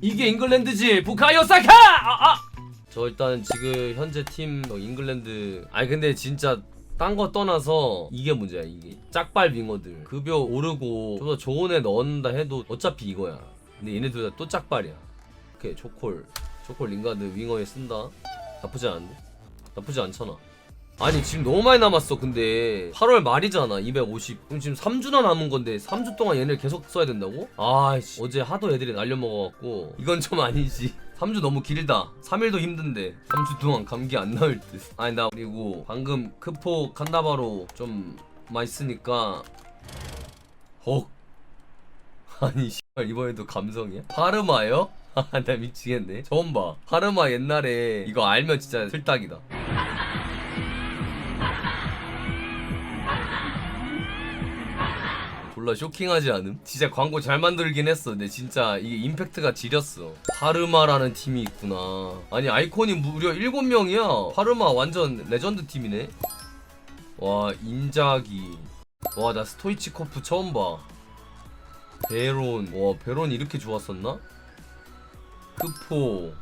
이게 잉글랜드지. 부카요 사카! 아, 아. 저 일단 지금 현재 팀 어, 잉글랜드. 아니 근데 진짜 딴 거 떠나서 이게 문제야 이게. 짝발 윙어들. 급여 오르고 좀더 좋은 애 넣는다 해도 어차피 이거야. 근데 얘네들 다또 짝발이야. 오케이 초콜. 초콜 링가드 윙어에 쓴다. 나쁘지 않은데? 나쁘지 않잖아 아니 지금 너무 많이 남았어 근데. 8월 말이잖아 250 그럼 지금 3주나 남은 건데 3주 동안 얘네를 계속 써야 된다고? 아이씨. 어제 하도 애들이 날려먹어갖고. 이건 좀 아니지. 3주 너무 길다. 3일도 힘든데. 3주 동안 감기 안 나을 듯. 아니 나 그리고 방금 크포 칸나바로 좀 맛있으니까 헉. 아니 씨발 이번에도 감성이야? 파르마요? 아나 미치겠네. 처음 봐. 파르마 옛날에 이거 알면 진짜 틀딱이다 졸라 쇼킹하지 않음? 진짜 광고 잘 만들긴 했어. 근데 진짜 이게 임팩트가 지렸어. 파르마라는 팀이 있구나. 아니 아이콘이 무려 7명이야. 파르마 완전 레전드 팀이네. 와 인자기. 와 나 스토이치코프 처음 봐. 베론. 와 베론 이렇게 좋았었나? 크포.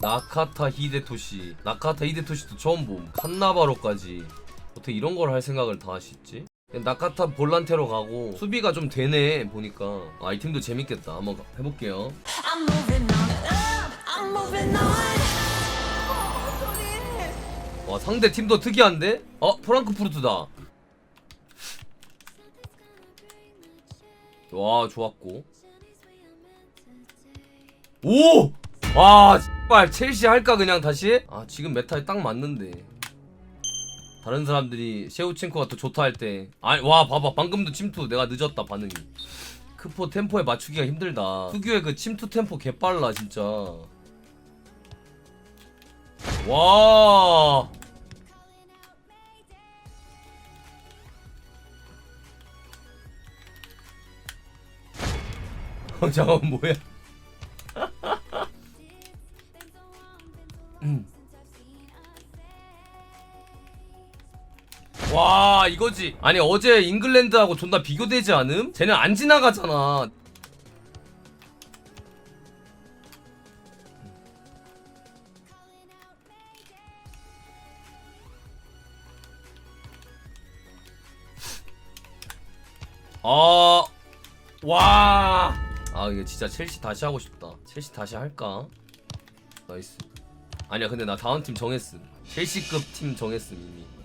나카타 히데토시. 나카타 히데토시도 처음 봄. 칸나바로까지. 어떻게 이런 걸 할 생각을 다 하시지? 나카타 볼란테로 가고 수비가 좀 되네 보니까 아 이 팀도 재밌겠다 한번 가- 해볼게요 I'm moving on up. I'm moving on. 와 상대 팀도 특이한데? 어 프랑크푸르트다 와 좋았고 오! 와 X발 첼시 할까 그냥 다시? 아 지금 메타에 딱 맞는데 다른 사람들이 셰우첸코가 더 좋다 할 때 아니 와 봐봐. 방금도 침투 내가 늦었다 반응이. 크포 템포에 맞추기가 힘들다. 특유의 그 침투 템포 개빨라 진짜. 와! 어, 잠깐 뭐야? 음. 와 이거지 아니 어제 잉글랜드하고 존나 비교되지 않음? 쟤는 안 지나가잖아 아, 와. 아, 이게 진짜 첼시 다시 하고 싶다. 첼시 다시 할까? 나이스. 아니야, 근데 나 다음 팀 정했음. 첼시급 팀 정했음, 이미.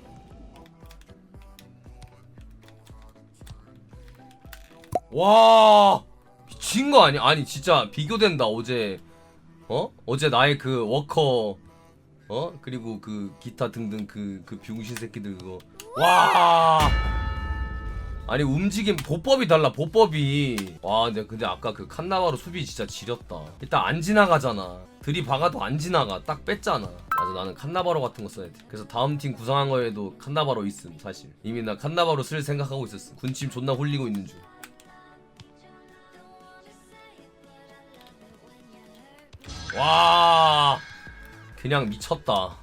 와. 미친 거 아니야? 아니, 진짜 비교된다, 어제. 어? 어제 나의 그 워커. 어? 그리고 그 기타 등등 그, 그 병신 새끼들 그거. 와. 아니 움직임 보법이 달라 보법이 와 근데 근데 아까 그 칸나바로 수비 진짜 지렸다 일단 안 지나가잖아 들이박아도 안 지나가 딱 뺐잖아 맞아 나는 칸나바로 같은 거 써야 돼 그래서 다음 팀 구성한 거에도 칸나바로 있음 사실 이미 나 칸나바로 쓸 생각하고 있었어 군침 존나 홀리고 있는 중 와, 그냥 미쳤다.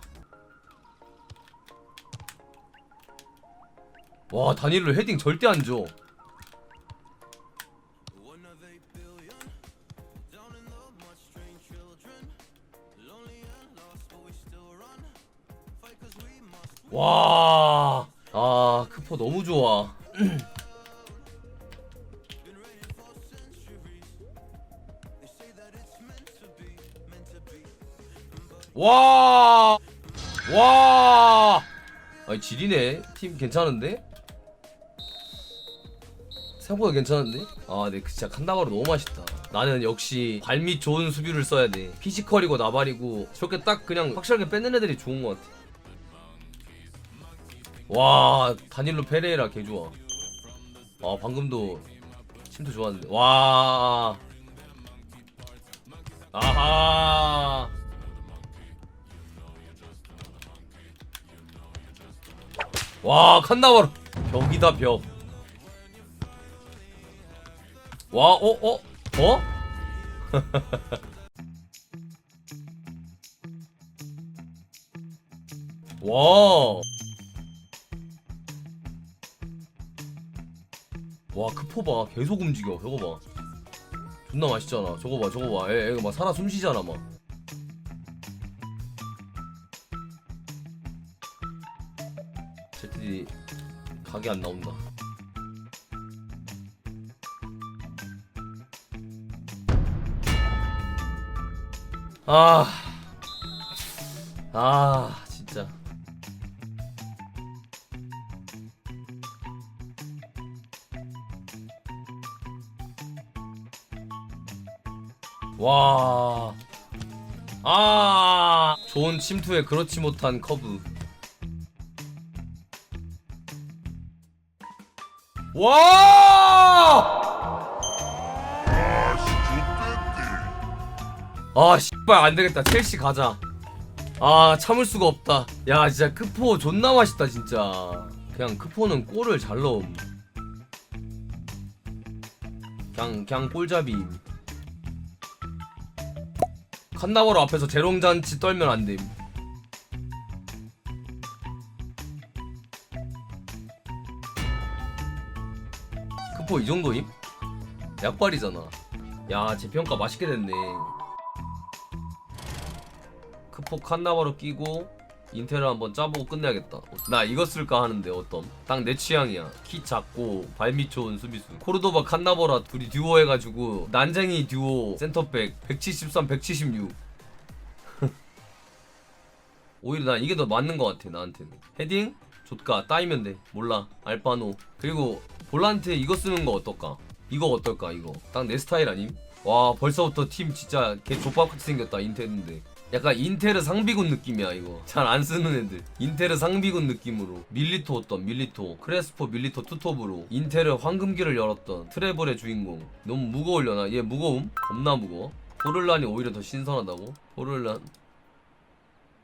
와 다니엘로 헤딩 절대 안 줘. 와, 아 크포 너무 좋아. 와, 와, 아니 지리네. 팀 괜찮은데? 생각보다 괜찮은데? 아, 네, 진짜 칸나바로 너무 맛있다. 나는 역시 발밑 좋은 수비를 써야 돼. 피지컬이고 나발이고 저렇게 딱 그냥 확실하게 뺏는 애들이 좋은 것 같아. 와, 다닐로 페레이라 개 좋아. 아, 방금도 침도 좋았는데. 와. 아하. 와, 칸나바로 벽이다 벽. 와, 어, 어, 어? 와. 와, 크포 봐. 계속 움직여. 저거 봐. 존나 맛있잖아 저거 봐 저거 봐 애, 애가 막 살아 숨 쉬잖아 막 쟤들이 각이 안 나온다 아, 아, 진짜. 와, 아, 좋은 침투에 그렇지 못한 커브. 와! 아 씨발 안 되겠다. 첼시 가자. 아 참을 수가 없다. 야 진짜 크포 존나 맛있다 진짜. 그냥 크포는 골을 잘 넣음. 그냥 그냥 골잡이. 칸나버로 앞에서 재롱잔치 떨면 안 됨 크포 이 정도임? 약발이잖아. 야 재평가 맛있게 됐네. 크포 칸나바로 끼고 인테를 한번 짜보고 끝내야겠다. 나 이거 쓸까 하는데 어떤? 딱 내 취향이야. 키 작고 발밑 좋은 수비수. 코르도바 칸나버라 둘이 듀오 해가지고 난쟁이 듀오 센터백 173 176 오히려 난 이게 더 맞는 것 같아 나한테는. 헤딩? 좋까 따이면 돼. 몰라. 알바노. 그리고 볼란테 이거 쓰는 거 어떨까? 이거 어떨까 이거? 딱 내 스타일 아님? 와 벌써부터 팀 진짜 개 족밥같이 생겼다 인텔인데. 약간 인테르 상비군 느낌이야 이거. 잘 안 쓰는 애들. 인테르 상비군 느낌으로. 밀리토 어떤 밀리토? 크레스포 밀리토 투톱으로. 인테르 황금기를 열었던 트래블의 주인공. 너무 무거울려나? 얘 무거움? 겁나 무거워. 포를란이 오히려 더 신선하다고? 포를란.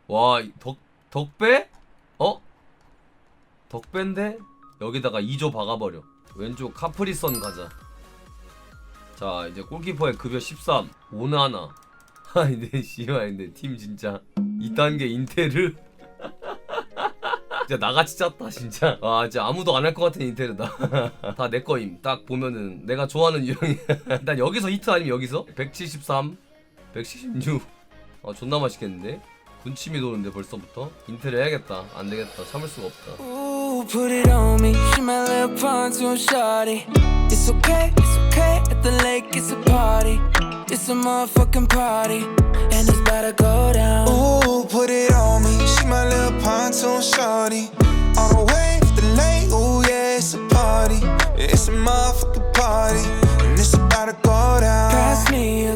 와 덕, 덕배? 어? 덕배인데? 여기다가 2조 박아버려. 왼쪽 카프리선 가자. 자 이제 골키퍼의 급여 13 오나나. 아니 내 씨발 근데 팀 진짜 2단계 인테르? 진짜 나같이 짰다 진짜. 아 진짜 아무도 안 할 것 같은 인테르다. 다 내 거임. 딱 보면은 내가 좋아하는 유형이. 일단 여기서 히트 아니면 여기서? 173 176아 존나 맛있겠는데? 군침이 도는데 벌써부터? 인테르 해야겠다. 안 되겠다. 참을 수가 없다 Ooh, put it on me. She my little pontoon shawty. It's okay, it's okay. At the lake, it's a party. It's a motherfucking party. And it's about to go down. Ooh, put it on me. She my little pontoon shorty. All the way to the lake. Ooh, yeah, it's a party. It's a motherfucking party. And it's about to go down. Pass me